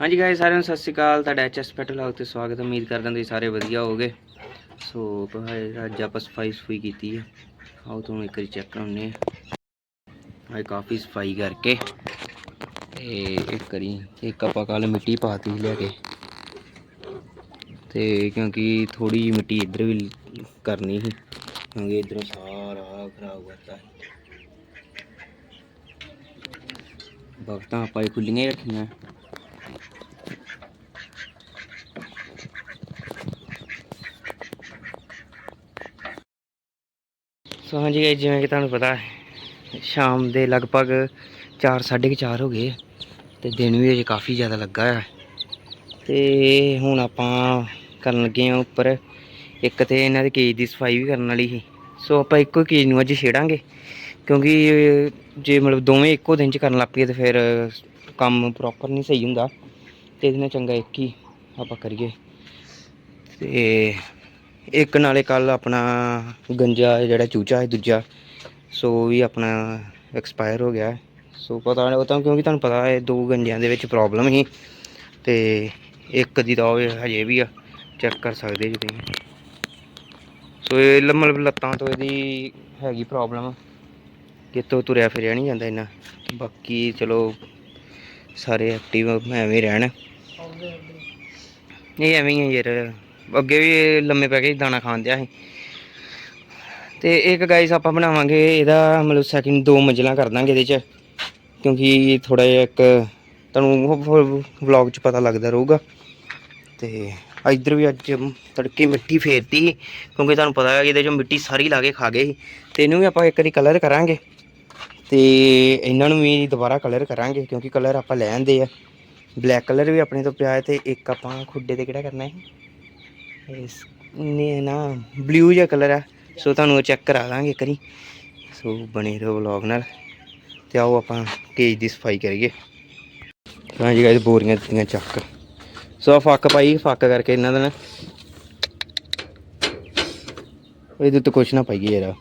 ਹਾਂਜੀ ਗਾਇਸ ਸਾਰਿਆਂ ਨੂੰ ਸਤਿ ਸ਼੍ਰੀ ਅਕਾਲ। ਤੁਹਾਡਾ ਐਚਐਸ ਪੈਟਲ ਹਾਊਸ ਤੇ ਸਵਾਗਤ ਉਮੀਦ ਕਰਦਾ ਤੁਸੀਂ ਸਾਰੇ ਵਧੀਆ ਹੋਵੋਗੇ। ਸੋ ਭਾਈ ਅੱਜ ਆਪਾਂ ਸਫ਼ਾਈ ਸਫੂਈ ਕੀਤੀ ਹੈ। ਆਓ ਤੁਹਾਨੂੰ ਇੱਕ ਵਾਰੀ ਚੈੱਕ ਕਰਾਉਂਦੇ ਆ ਕਾਫੀ ਸਫ਼ਾਈ ਕਰਕੇ ਤੇ ਇੱਕ ਵਾਰੀ, ਇੱਕ ਆਪਾਂ ਕੱਲ ਮਿੱਟੀ ਪਾਤੀ ਸੀ ਲਿਆ ਕੇ। ਤੇ ਕਿਉਂਕਿ ਥੋੜੀ ਜਿਹੀ ਮਿੱਟੀ ਇੱਧਰ ਵੀ ਕਰਨੀ ਸੀ, ਕਿਉਂਕਿ ਇੱਧਰੋਂ ਸਾਰਾ ਖਰਾਬ ਕਰਤਾ। ਸੀ ਵਕਤਾਂ ਆਪਾਂ ਇਹ ਖੁੱਲੀਆਂ ਹੀ ਰੱਖੀਆਂ। ਸੋ ਹਾਂਜੀ guys, ਜਿਵੇਂ ਕਿ ਤੁਹਾਨੂੰ ਪਤਾ ਹੈ, ਸ਼ਾਮ ਦੇ ਲਗਭਗ 4:30 ਹੋ ਗਏ ਤੇ ਦਿਨ ਵੀ ਅਜੇ ਕਾਫੀ ਜ਼ਿਆਦਾ ਲੱਗਾ ਹੈ ਤੇ ਹੁਣ ਆਪਾਂ ਕਰਨ ਲੱਗੇ ਆ ਉੱਪਰ ਇੱਕ ਤੇ ਇਹਨਾਂ ਦੇ ਕੇਜ ਦੀ ਸਫ਼ਾਈ ਵੀ ਕਰਨ ਵਾਲੀ ਸੀ। ਸੋ ਆਪਾਂ ਇੱਕੋ ਕੇਜ ਨੂੰ ਅੱਜ ਛੇੜਾਂਗੇ ਕਿਉਂਕਿ ਜੇ ਮਤਲਬ ਦੋਵੇਂ ਇੱਕੋ ਦਿਨ ਚ ਕਰਨ ਲੱਗ ਪਈਏ ਤੇ ਫਿਰ ਕੰਮ ਪ੍ਰੋਪਰ ਨਹੀਂ ਸਹੀ ਹੁੰਦਾ। ਤੇ ਇਹਦੇ ਨਾਲ ਚੰਗਾ ਇੱਕ ਹੀ ਆਪਾਂ ਕਰੀਏ। ਤੇ ਇੱਕ ਨਾਲੇ ਕੱਲ ਆਪਣਾ ਗੰਜਾ ਜਿਹੜਾ ਚੂਚਾ ਹੈ ਦੂਜਾ ਸੋ ਵੀ ਆਪਣਾ ਐਕਸਪਾਇਰ ਹੋ ਗਿਆ ਸੋ ਪਤਾ ਉਹ ਤਾਂ ਕਿਉਂਕਿ ਤੁਹਾਨੂੰ ਪਤਾ ਹੈ ਦੋ ਗੰਜਿਆਂ ਦੇ ਵਿੱਚ ਪ੍ਰੋਬਲਮ ਸੀ ਤੇ ਇੱਕ ਦੀ ਤਾਂ ਉਹ ਹਜੇ ਵੀ ਆ ਚੈੱਕ ਕਰ ਸਕਦੇ ਜੀ ਤੁਸੀਂ। ਸੋ ਇਹ ਮਤਲਬ ਲੱਤਾਂ ਤੋਂ ਇਹਦੀ ਹੈਗੀ ਪ੍ਰੋਬਲਮ ਕਿਤੋਂ ਤੁਰਿਆ ਫਿਰਿਆ ਨਹੀਂ ਜਾਂਦਾ ਇੰਨਾ। ਬਾਕੀ ਚਲੋ ਸਾਰੇ ਐਕਟਿਵ ਐਵੇਂ ਹੀ ਰਹਿਣ। ਇਹ ਐਵੇਂ ਹੀ ਯਾਰ। ਅੱਗੇ ਵੀ ਲੰਮੇ ਪੈ ਕੇ ਦਾਣਾ ਖਾਣ ਦਿਆ ਸੀ। ਤੇ ਇੱਕ ਗਾਈਸ ਆਪਾਂ ਬਣਾਵਾਂਗੇ ਇਹਦਾ ਮਤਲਬ ਸੈਕਿੰਡ ਦੋ ਮੰਜ਼ਿਲਾਂ ਕਰ ਦਾਂਗੇ ਇਹਦੇ ਚ। ਕਿਉਂਕਿ ਥੋੜਾ ਜਿਹਾ ਇੱਕ ਤੁਹਾਨੂੰ ਵਲੌਗ ਚ ਪਤਾ ਲੱਗਦਾ ਰਹੂਗਾ। ਤੇ ਇੱਧਰ ਵੀ ਅੱਜ ਤੜਕੇ ਮਿੱਟੀ ਫੇਰਤੀ ਸੀ, ਕਿਉਂਕਿ ਤੁਹਾਨੂੰ ਪਤਾ ਹੈ ਇਹਦੇ ਚੋਂ ਮਿੱਟੀ ਸਾਰੀ ਲਾ ਕੇ ਖਾ ਗਏ ਸੀ। ਤੇ ਇਹਨੂੰ ਵੀ ਆਪਾਂ ਇੱਕ ਵਾਰੀ ਕਲਰ ਕਰਾਂਗੇ। ਤੇ ਇਹਨਾਂ ਨੂੰ ਵੀ ਦੁਬਾਰਾ ਕਲਰ ਕਰਾਂਗੇ ਕਿਉਂਕਿ ਕਲਰ ਆਪਾਂ ਲੈ ਆਂਦੇ ਆ। ਬਲੈਕ ਕਲਰ ਵੀ ਆਪਣੇ ਤੋਂ ਪਿਆ ਹੈ ਤੇ ਇੱਕ ਆਪਾਂ ਖੁੱਡੇ ਤੇ ਕਿਹੜਾ ਕਰਨਾ ਹੈ? ਇਸ ਨੇ ਨਾ ਬਲੂ ਜਿਹਾ ਕਲਰ ਆ, ਸੋ ਤੁਹਾਨੂੰ ਉਹ ਚੈੱਕ ਕਰਾ ਦਾਂਗੇ ਇੱਕ ਵਾਰੀ। ਸੋ ਬਣੇ ਰਹੋ ਵਲੌਗ ਨਾਲ ਤੇ ਆਓ ਆਪਾਂ ਕੇਜ ਦੀ ਸਫ਼ਾਈ ਕਰੀਏ। ਹਾਂਜੀ ਗਾਇਸ ਬੋਰੀਆਂ ਦਿੱਤੀਆਂ ਚੱਕ। ਸੋ ਆਹ ਫੱਕ ਪਾਈ, ਫੱਕ ਕਰਕੇ ਇਹਨਾਂ ਦਾ ਨਾ ਇਹਦੇ ਉੱਤੇ ਕੁਛ ਨਾ ਪਾਈਏ ਯਾਰ।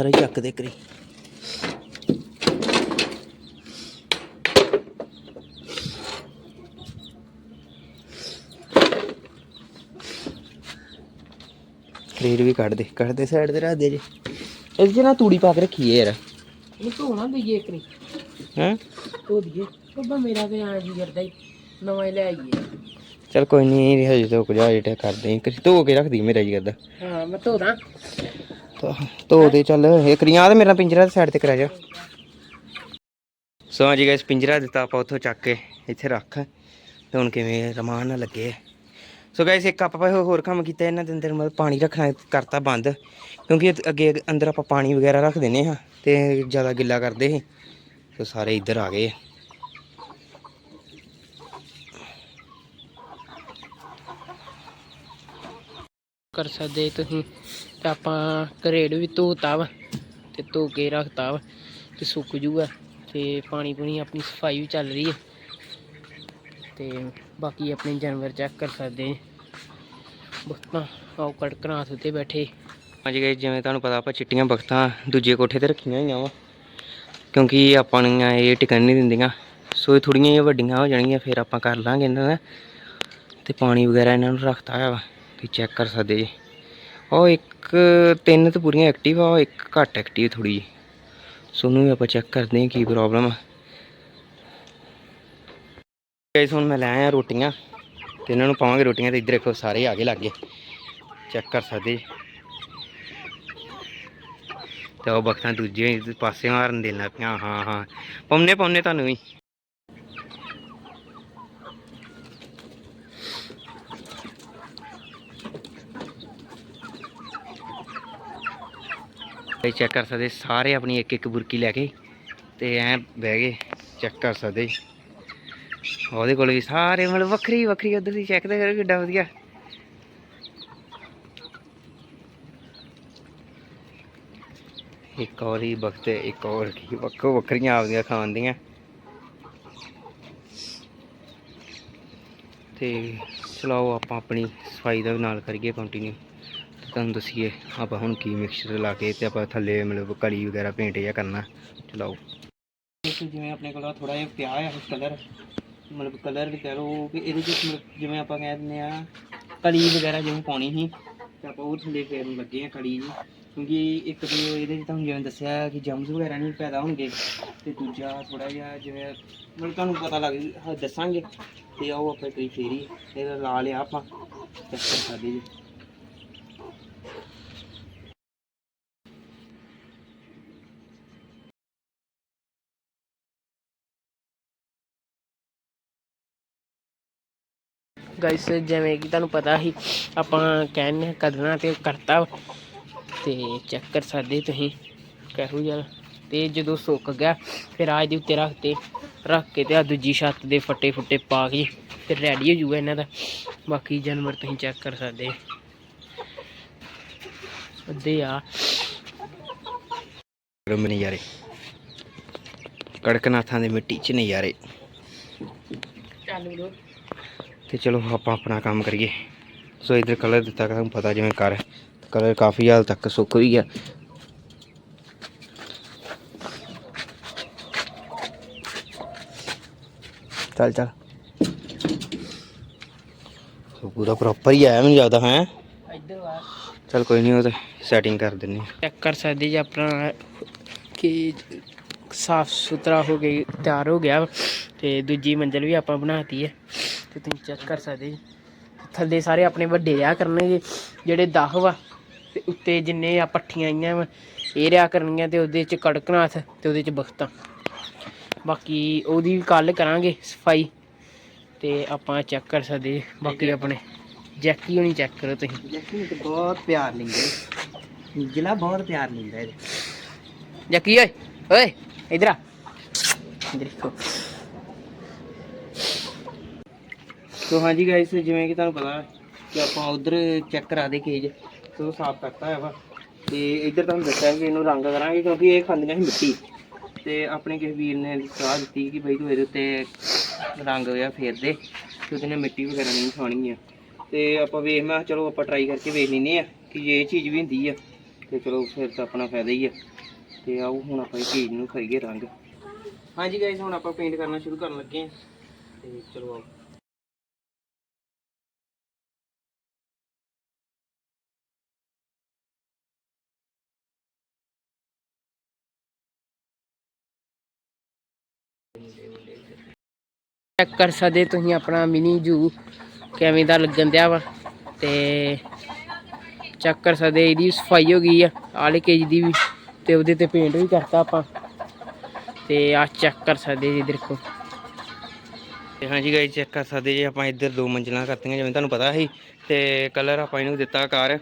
ਸਾਰੇ ਚੱਕ ਦੇ ਕਰੀ। ਕਰੀਰ ਵੀ ਕੱਢ ਦੇ ਕੱਢ ਦੇ ਸਾਈਡ ਤੇ ਰੱਖ ਦੇ ਜੀ। 'ਚ ਨਾ ਤੂੜੀ ਪਾ ਕੇ ਰੱਖੀਏ ਯਾਰ। ਇਹ ਧੋਣਾ ਦਈਏ ਇੱਕ ਨਹੀਂ ਹੈਂ? ਧੋ ਦਈਏ। ਬੱਬਾ ਮੇਰਾ ਤੇ ਆਂ ਜੀ ਕਰਦਾ ਹੀ ਨਵਾਂ ਹੀ ਲੈ ਆਈਏ। ਚਲ ਕੋਈ ਨਹੀਂ ਹਜੇ ਤੋਂ ਕੁਝ ਜਿਹੜਾ ਕਰਦੇ ਆਂ। ਧੋ ਕੇ ਰੱਖਦੀ ਮੇਰਾ ਜੀ ਕਰਦਾ। ਹਾਂ ਮੈਂ ਧੋਦਾ। ਧੋ- ਧੋ ਦੇ, ਚੱਲ। ਇਹ ਤੇ ਮੇਰਾ ਪਿੰਜਰਾ ਸਾਈਡ ਤੇ ਕਰਾ ਜਾ। ਸੋ ਹਾਂਜੀ ਗਾਇਸ ਪਿੰਜਰਾ ਦਿੱਤਾ ਆਪਾਂ ਉੱਥੋਂ ਚੱਕ ਕੇ, ਇੱਥੇ ਰੱਖ। ਤੇ ਹੁਣ ਕਿਵੇਂ ਰਮਾਨ ਨਾਲ ਲੱਗੇ ਸੋ ਗਾਇਸ ਇੱਕ ਆਪਾਂ ਹੋਰ- ਕੰਮ ਕੀਤਾ, ਇਹਨਾਂ ਦੇ ਅੰਦਰ ਮਤਲਬ ਪਾਣੀ ਰੱਖਣਾ ਕਰਤਾ ਬੰਦ। ਕਿਉਂਕਿ ਅੱਗੇ ਅੰਦਰ ਆਪਾਂ ਪਾਣੀ ਵਗੈਰਾ ਰੱਖ ਦਿੰਨੇ ਹਾਂ ਤੇ ਜ਼ਿਆਦਾ ਗਿੱਲਾ ਕਰਦੇ ਸੀ। ਸੋ ਸਾਰੇ ਇੱਧਰ ਆ ਗਏ ਕਰ ਸਕਦੇ ਤੁਸੀਂ। ਤੇ ਆਪਾਂ ਘਰੇੜ ਵੀ ਧੋਤਾ ਵਾ ਤੇ ਧੋ ਕੇ ਰੱਖਤਾ ਵਾ ਤੇ ਸੁੱਕ ਜੂਗਾ ਤੇ ਪਾਣੀ ਪੂਣੀ ਆਪਣੀ ਸਫ਼ਾਈ ਵੀ ਚੱਲ ਰਹੀ ਹੈ ਤੇ ਬਾਕੀ ਆਪਣੇ ਜਾਨਵਰ ਚੈੱਕ ਕਰ ਸਕਦੇ ਹਾਂ ਬਖਤਾਂ, ਆਓ ਕੜਕਨਾਥ ਉੱਤੇ ਬੈਠੇ। ਹਾਂਜੀ ਗਾਇਸ ਜਿਵੇਂ ਤੁਹਾਨੂੰ ਪਤਾ ਆਪਾਂ ਚਿੱਟੀਆਂ ਬਖਤਾਂ ਦੂਜੇ ਕੋਠੇ ਤੇ ਰੱਖੀਆਂ ਹੋਈਆਂ ਵਾ, ਕਿਉਂਕਿ ਆਪਾਂ ਨੂੰ ਇਹ ਟਿਕਣ ਨਹੀਂ ਦਿੰਦੀਆਂ। ਸੋ ਇਹ ਥੋੜੀਆਂ ਜਿਹੀਆਂ ਵੱਡੀਆਂ ਹੋ ਜਾਣਗੀਆਂ, ਫਿਰ ਆਪਾਂ ਕਰ ਲਾਂਗੇ ਇਹਨਾਂ ਦਾ। ਤੇ ਪਾਣੀ ਵਗੈਰਾ ਇਹਨਾਂ ਨੂੰ ਰੱਖਤਾ ਹੋਇਆ ਵਾ ਤੁਸੀਂ ਚੈੱਕ ਕਰ ਸਕਦੇ ਜੀ ਉਹ ਇੱਕ, ਤਿੰਨ ਤਾਂ ਪੂਰੀਆਂ ਐਕਟਿਵ ਆ, ਉਹ ਇੱਕ ਘੱਟ ਐਕਟਿਵ ਥੋੜੀ ਜਿਹੀ। ਸੋ ਉਹਨੂੰ ਵੀ ਆਪਾਂ ਚੈੱਕ ਕਰਦੇ ਹਾਂ ਕੀ ਪ੍ਰੋਬਲਮ ਆ। ਗਾਇਸ ਹੁਣ ਮੈਂ ਲੈ ਆਇਆ ਰੋਟੀਆਂ ਤੇ ਇਹਨਾਂ ਨੂੰ ਪਾਵਾਂਗੇ ਰੋਟੀਆਂ ਤੇ ਇੱਧਰ ਦੇਖੋ ਸਾਰੇ ਆ ਗਏ ਲੱਗੇ। ਚੈੱਕ ਕਰ ਸਕਦੇ ਜੀ। ਤੇ ਉਹ ਬਖਤਾਂ ਦੂਜੇ ਪਾਸੇ ਮਾਰਨ ਦੇ ਲੱਗ ਪਿਆ। ਹਾਂ ਹਾਂ। ਪਾਉਨੇ ਪਾਉਨੇ ਤੁਹਾਨੂੰ ਵੀ। ਇਹ ਚੈੱਕ ਕਰ ਸਕਦੇ, ਸਾਰੇ ਆਪਣੀ ਇੱਕ ਇੱਕ ਬੁਰਕੀ ਲੈ ਕੇ ਤੇ ਐ ਬਹਿ ਗਏ ਚੈੱਕ ਕਰ ਸਕਦੇ। ਉਹਦੇ ਕੋਲ ਵੀ ਸਾਰੇ ਮਤਲਬ ਵੱਖਰੀ ਵੱਖਰੀ ਉਧਰ ਦੀ ਚੈੱਕ ਤੇ ਕਰੋ ਕਿੱਡਾ ਵਧੀਆ। ਇੱਕ ਹੋਰ ਹੀ ਬਖਤੇ ਇੱਕ ਹੋਰ ਕੀ, ਵੱਖੋ ਵੱਖਰੀਆਂ ਆਪਦੀਆਂ ਖਾਣ ਦੀਆਂ। ਤੇ ਚਲਾਓ ਆਪਾਂ ਆਪਣੀ ਸਫ਼ਾਈ ਦਾ ਵੀ ਨਾਲ ਕਰੀਏ ਕੰਟੀਨਿਊ ਤੁਹਾਨੂੰ ਦੱਸੀਏ, ਆਪਾਂ ਹੁਣ ਕੀ ਮਿਕਸਚਰ ਲਾ ਕੇ ਤੇ ਆਪਾਂ ਥੱਲੇ ਮਤਲਬ ਕਲੀ ਵਗੈਰਾ ਪੇਂਟ ਜਾਂ ਕਰਨਾ। ਚਲਾਓ। ਜਿਵੇਂ ਆਪਣੇ ਕੋਲ ਥੋੜਾ ਜਿਹਾ ਪਿਆ ਆ ਕਲਰ ਮਤਲਬ ਕਲਰ ਵੀ ਕਹਿ ਲਓ ਕਿ ਇਹਦੇ ਵਿੱਚ ਮਤਲਬ ਜਿਵੇਂ ਆਪਾਂ ਕਹਿ ਦਿੰਦੇ ਆ ਕਲੀ ਵਗੈਰਾ ਜਿਵੇਂ ਪਾਉਣੀ ਸੀ, ਤੇ ਆਪਾਂ ਉਹ ਥੱਲੇ ਫੇਰਨ ਲੱਗੇ ਆ ਕਲੀ ਜੀ। ਕਿਉਂਕਿ ਇੱਕ ਤੇ ਇਹਦੇ ਵਿੱਚ ਤੁਹਾਨੂੰ ਜਿਵੇਂ ਦੱਸਿਆ ਕਿ ਜਮਸ ਵਗੈਰਾ ਨਹੀਂ ਪੈਦਾ ਹੋਣਗੇ, ਤੇ ਦੂਜਾ ਥੋੜਾ ਜਿਹਾ ਜਿਵੇਂ ਮਤਲਬ ਤੁਹਾਨੂੰ ਪਤਾ ਲੱਗ ਦੱਸਾਂਗੇ। ਤੇ ਆਓ ਆਪਾਂ ਕਈ ਫੇਰੀ ਇਹਦਾ ਲਾ ਲਿਆ ਆਪਾਂ ਚੈੱਕ ਕਰ ਸਕਦੇ ਜੀ ਗਾਇਸ ਜਿਵੇਂ ਕਿ ਤੁਹਾਨੂੰ ਪਤਾ ਸੀ ਆਪਾਂ ਕਹਿੰਨੇ ਕਰਨਾ ਤੇ ਕਰਤਾ ਵਾ। ਤੇ ਚੈੱਕ ਕਰ ਸਕਦੇ ਤੁਸੀਂ ਕਿਹੋ ਜਿਹਾ ਤੇ ਜਦੋਂ ਸੁੱਕ ਗਿਆ ਫਿਰ ਆਜ ਦੇ ਉੱਤੇ ਰੱਖਤੇ ਰੱਖ ਕੇ ਤੇ ਆ ਦੂਜੀ ਛੱਤ ਦੇ ਫੱਟੇ ਫੁੱਟੇ ਪਾ ਕੇ ਤੇ ਰੈਡੀ ਹੋ ਜੂਗਾ ਇਹਨਾਂ ਦਾ। ਬਾਕੀ ਜਾਨਵਰ ਤੁਸੀਂ ਚੈੱਕ ਕਰ ਸਕਦੇ ਅੱਧੇ ਆ। ਰਮ ਨਜ਼ਾਰੇ। ਕੜਕਨਾਥਾਂ ਦੇ ਮਿੱਟੀ 'ਚ ਨਜ਼ਾਰੇ। ਚਾਲੂ ਰੋ ਤੇ ਚਲੋ ਆਪਾਂ ਆਪਣਾ ਕੰਮ ਕਰੀਏ। ਸੋ ਇਧਰ ਕਲਰ ਦਿੱਤਾ ਕਿ ਤੁਹਾਨੂੰ ਪਤਾ ਜਿਵੇਂ ਕਰ ਕਲਰ ਕਾਫੀ ਹਾਲ ਤੱਕ ਸੁੱਕ ਵੀ ਗਿਆ। ਚੱਲ ਚੱਲ। ਸੋ ਪੂਰਾ ਪ੍ਰੋਪਰ ਹੀ ਆਇਆ ਮੈਨੂੰ ਜ਼ਿਆਦਾ ਹੈ? ਇੱਧਰ ਆ ਚੱਲ ਕੋਈ ਨਹੀਂ, ਉਹ ਤੇ ਸੈਟਿੰਗ ਕਰ ਦਿੰਨੇ ਚੈੱਕ ਕਰ ਸਕਦੇ ਜੀ ਆਪਣਾ ਕਿ ਸਾਫ਼ ਸੁਥਰਾ ਹੋ ਗਈ ਤਿਆਰ ਹੋ ਗਿਆ ਵਾ। ਤੇ ਦੂਜੀ ਮੰਜ਼ਲ ਵੀ ਆਪਾਂ ਬਣਾਤੀ ਹੈ। ਤੇ ਤੁਸੀਂ ਚੈੱਕ ਕਰ ਸਕਦੇ ਜੀ। ਥੱਲੇ ਸਾਰੇ ਆਪਣੇ ਵੱਡੇ ਰਿਆ ਕਰਨਗੇ ਜਿਹੜੇ 10 ਵਾ ਤੇ ਉੱਤੇ ਜਿੰਨੇ ਆ ਪੱਠੀਆਂ ਆਈਆਂ ਵਾ ਇਹ ਰਿਆ ਕਰਨੀਆਂ ਤੇ ਉਹਦੇ ਚ ਕੜਕਨਾਥ ਤੇ ਉਹਦੇ ਚ ਬਖਤਾਂ। ਬਾਕੀ ਉਹਦੀ ਵੀ ਕੱਲ ਕਰਾਂਗੇ ਸਫ਼ਾਈ ਤੇ ਆਪਾਂ ਚੈੱਕ ਕਰ ਸਕਦੇ। ਬਾਕੀ ਆਪਣੇ ਜੈਕੀ ਹੋਣੀ ਚੈੱਕ ਕਰੋ ਤੁਸੀਂ। ਜੈਕੀ ਤੇ ਬਹੁਤ ਪਿਆਰ ਲਿੰਦੇ ਜ਼ਿਲ੍ਹਾ ਬਹੁਤ ਪਿਆਰ ਲਿੰਦਾ ਇਹਦੇ ਜੱਕੀ ਓਏ ਓਏ ਇਧਰ ਆ। ਇਧਰ ਦੇਖੋ। ਸੋ ਹਾਂਜੀ ਗਾਇਸ ਜਿਵੇਂ ਕਿ ਤੁਹਾਨੂੰ ਪਤਾ ਕਿ ਆਪਾਂ ਉਧਰ ਚੈੱਕ ਕਰਾ ਦੇ ਕੇਜ ਤੇ ਉਹ ਸਾਫ਼ ਕਰਤਾ ਹੋਇਆ ਵਾ। ਤੇ ਇੱਧਰ ਤੁਹਾਨੂੰ ਦੱਸਿਆ ਕਿ ਇਹਨੂੰ ਰੰਗ ਕਰਾਂਗੇ ਕਿਉਂਕਿ ਇਹ ਖਾਂਦੀਆਂ ਸੀ ਮਿੱਟੀ। ਤੇ ਆਪਣੇ ਕਿਸੇ ਵੀਰ ਨੇ ਸਲਾਹ ਦਿੱਤੀ ਕਿ ਬਈ ਤੂੰ ਇਹਦੇ ਉੱਤੇ ਰੰਗ ਜਾਂ ਫੇਰ ਦੇ, ਤੇ ਉਹਦੇ ਨਾਲ ਮਿੱਟੀ ਵਗੈਰਾ ਨਹੀਂ ਖਾਣੀ ਆ। ਤੇ ਆਪਾਂ ਵੇਖ, ਮੈਂ ਚਲੋ ਆਪਾਂ ਟਰਾਈ ਕਰਕੇ ਵੇਖ ਲੈਨੇ ਆ ਕਿ ਜੇ ਇਹ ਚੀਜ਼ ਵੀ ਹੁੰਦੀ ਆ, ਤੇ ਚਲੋ ਫਿਰ ਤਾਂ ਆਪਣਾ ਫਾਇਦਾ ਹੀ ਆ। ਤੇ ਆਓ ਹੁਣ ਆਪਾਂ ਇਹ ਚੀਜ਼ ਨੂੰ ਖਾਈਏ ਰੰਗ। ਹਾਂਜੀ ਗਾਇਸ ਹੁਣ ਆਪਾਂ ਪੇਂਟ ਕਰਨਾ ਸ਼ੁਰੂ ਕਰਨ ਲੱਗੇ ਆ। ਤੇ ਚਲੋ ਆਓ। ਚੈੱਕ ਕਰ ਸਕਦੇ ਤੁਸੀਂ ਆਪਣਾ ਮਿਨੀ ਜੂ ਕਿਵੇਂ ਦਾ ਲੱਗਣ ਦਿਆ ਵਾ ਤੇ ਚੈੱਕ ਕਰ ਸਕਦੇ ਇਹਦੀ ਸਫ਼ਾਈ ਹੋ ਗਈ ਆ ਆਲੇ ਕੇਜ ਦੀ ਵੀ ਤੇ ਉਹਦੇ ਤੇ ਪੇਂਟ ਵੀ ਕਰਤਾ ਆਪਾਂ ਤੇ ਆ ਚੈੱਕ ਕਰ ਸਕਦੇ ਜੀ ਦੇਖੋ। ਤੇ ਹਾਂਜੀ ਗਾਇਸ ਚੈੱਕ ਕਰ ਸਕਦੇ ਜੇ ਆਪਾਂ ਇੱਧਰ ਦੋ ਮੰਜ਼ਿਲਾਂ ਕਰਤੀਆਂ ਜਿਵੇਂ ਤੁਹਾਨੂੰ ਪਤਾ ਸੀ ਤੇ ਕਲਰ ਆਪਾਂ ਇਹਨੂੰ ਦਿੱਤਾ ਕਾਰ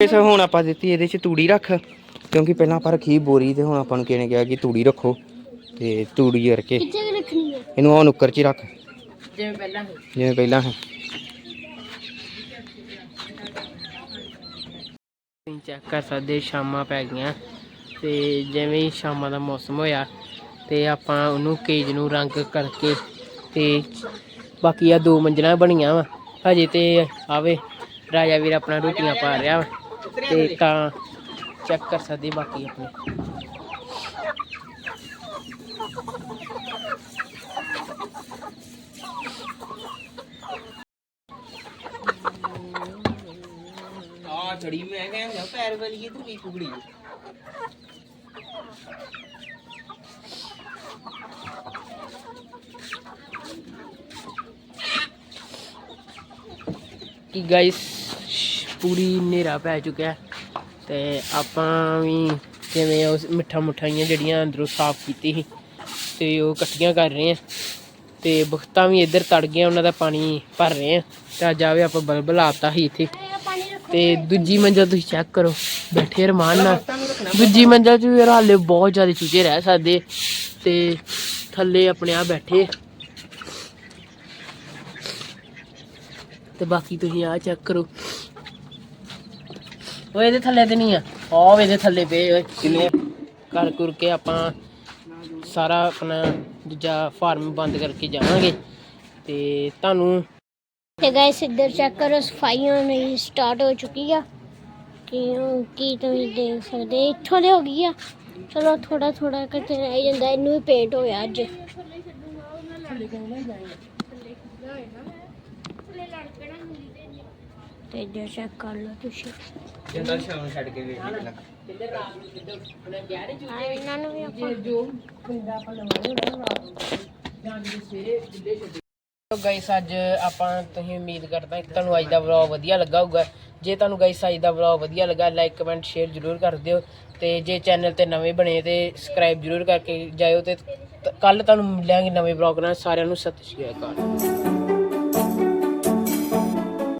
ਇਸ ਹੁਣ ਆਪਾਂ ਦਿੱਤੀ ਇਹਦੇ 'ਚ ਤੂੜੀ ਰੱਖ ਕਿਉਂਕਿ ਪਹਿਲਾਂ ਆਪਾਂ ਰੱਖੀ ਬੋਰੀ ਤੇ ਹੁਣ ਆਪਾਂ ਨੂੰ ਕਿਹਨੇ ਕਿਹਾ ਕਿ ਤੂੜੀ ਰੱਖੋ ਤੇ ਤੂੜੀ ਕਰਕੇ। ਇਹਨੂੰ ਉਹ ਨੁੱਕਰ 'ਚ ਹੀ ਰੱਖ। ਜਿਵੇਂ ਪਹਿਲਾਂ ਜਿਵੇਂ ਪਹਿਲਾਂ ਹੈ ਤੁਸੀਂ ਚੈੱਕ ਕਰ ਸਕਦੇ ਸ਼ਾਮਾਂ ਪੈ ਗਈਆਂ। ਤੇ ਜਿਵੇਂ ਹੀ ਸ਼ਾਮਾਂ ਦਾ ਮੌਸਮ ਹੋਇਆ ਤੇ ਆਪਾਂ ਉਹਨੂੰ ਕੇਜ ਨੂੰ ਰੰਗ ਕਰਕੇ ਤੇ ਬਾਕੀ ਆ ਦੋ ਮੰਜ਼ਲਾਂ ਬਣੀਆਂ ਵਾ। ਹਜੇ ਤੇ ਆਵੇ ਰਾਜਾ ਵੀਰ ਆਪਣਾ ਰੋਟੀਆਂ ਪਾ ਰਿਹਾ ਵਾ। ਤੇ ਤਾਂ ਚੈੱਕ ਕਰ ਸਕਦੇ ਬਾਕੀ ਆਪਣੇ। ਆ ਛੜੀ ਮੈਂ ਕਹਿੰਦਾ ਪੈਰ ਵਾਲੀ ਇਧਰ ਕੀ ਕੁਗੜੀ ਕਿ ਗਾਇਸ ਪੂਰੀ ਹਨੇਰਾ ਪੈ ਚੁੱਕਿਆ ਹੈ ਤੇ ਆਪਾਂ ਵੀ ਜਿਵੇਂ ਉਸ ਮਿੱਠਾ ਮਠਾਈਆਂ ਜਿਹੜੀਆਂ ਅੰਦਰੋਂ ਸਾਫ਼ ਕੀਤੀ ਸੀ ਤੇ ਉਹ ਇਕੱਠੀਆਂ ਕਰ ਰਹੇ ਆ ਤੇ ਬਖਤਾਂ ਵੀ ਇੱਧਰ ਤੜ ਗਿਆ ਉਹਨਾਂ ਦਾ ਪਾਣੀ ਭਰ ਰਹੇ ਆ ਤਾਂ ਜਾਵੇ ਆਪਾਂ ਬਲਬ ਲਾਤਾ ਸੀ ਇੱਥੇ। ਤੇ ਦੂਜੀ ਮੰਜ਼ਲ ਤੁਸੀਂ ਚੈੱਕ ਕਰੋ। ਬੈਠੇ ਰਮਾਨ ਨਾਲ। ਦੂਜੀ ਮੰਜ਼ਲ 'ਚ ਵੀ ਯਾਰ ਹਾਲੇ ਬਹੁਤ ਜ਼ਿਆਦਾ ਚੂਚੇ ਰਹਿ ਸਕਦੇ। ਤੇ ਥੱਲੇ ਆਪਣੇ ਆ ਬੈਠੇ। ਤੇ ਬਾਕੀ ਤੁਸੀਂ ਆ ਚੈੱਕ ਕਰੋ। ਓਏ, ਇਹਦੇ ਥੱਲੇ ਤੇ ਨਹੀਂ ਆ। ਆ ਇਹਦੇ ਥੱਲੇ ਪਏ ਓਏ। ਕਿੰਨੇ ਕਰ ਕਰ ਕੇ ਆਪਾਂ ਸਾਰਾ ਆਪਣਾ ਦੂਜਾ ਫਾਰਮ ਬੰਦ ਕਰਕੇ ਜਾਵਾਂਗੇ। ਤੇ ਤੁਹਾਨੂੰ ਤੇ ਗਾਇਸ ਇੱਧਰ ਚੈੱਕ ਕਰੋ ਸਫਾਈਆਂ ਨਹੀਂ ਸਟਾਰਟ ਹੋ ਚੁੱਕੀ ਆ ਕਿ ਕੀ ਤੁਸੀਂ ਦੇਖ ਸਕਦੇ ਇੱਥੋਂ ਦੇ ਹੋ ਗਈ ਆ ਚਲੋ ਥੋੜਾ ਥੋੜਾ ਕਰਕੇ ਰਹਿ ਜਾਂਦਾ ਇਹਨੂੰ ਵੀ ਪੇਂਟ ਹੋਇਆ ਅੱਜ ਤੇ ਇੱਧਰ ਚੈੱਕ ਕਰ ਲਓ ਤੁਸੀਂ ਜਿੰਦਾ ਸ਼ਾਮ ਛੱਡ ਕੇ ਵੇਖ ਲੈ। ਆ ਇਹਨਾਂ ਨੂੰ ਵੀ ਆਪਾਂ ਤੋ ਗਾਇਸ ਅੱਜ ਆਪਾਂ ਤੁਸੀਂ ਉਮੀਦ ਕਰਦਾ ਕਿ ਤੁਹਾਨੂੰ ਅੱਜ ਦਾ ਵਲੌਗ ਵਧੀਆ ਲੱਗਾ ਹੋਊਗਾ। ਜੇ ਤੁਹਾਨੂੰ ਗਾਇਸ ਅੱਜ ਦਾ ਵਲੌਗ ਵਧੀਆ ਲੱਗਾ ਲਾਈਕ ਕਮੈਂਟ ਸ਼ੇਅਰ ਜ਼ਰੂਰ ਕਰ ਦਿਓ। ਤੇ ਜੇ ਚੈਨਲ ਤੇ ਨਵੇਂ ਬਣੇ ਤੇ ਸਬਸਕ੍ਰਾਈਬ ਜ਼ਰੂਰ ਕਰਕੇ ਜਾਇਓ ਤੇ ਕੱਲ ਤੁਹਾਨੂੰ ਮਿਲਾਂਗੇ ਨਵੇਂ ਵਲੌਗ ਨਾਲ। ਸਾਰਿਆਂ ਨੂੰ ਸਤਿ ਸ਼੍ਰੀ ਅਕਾਲ।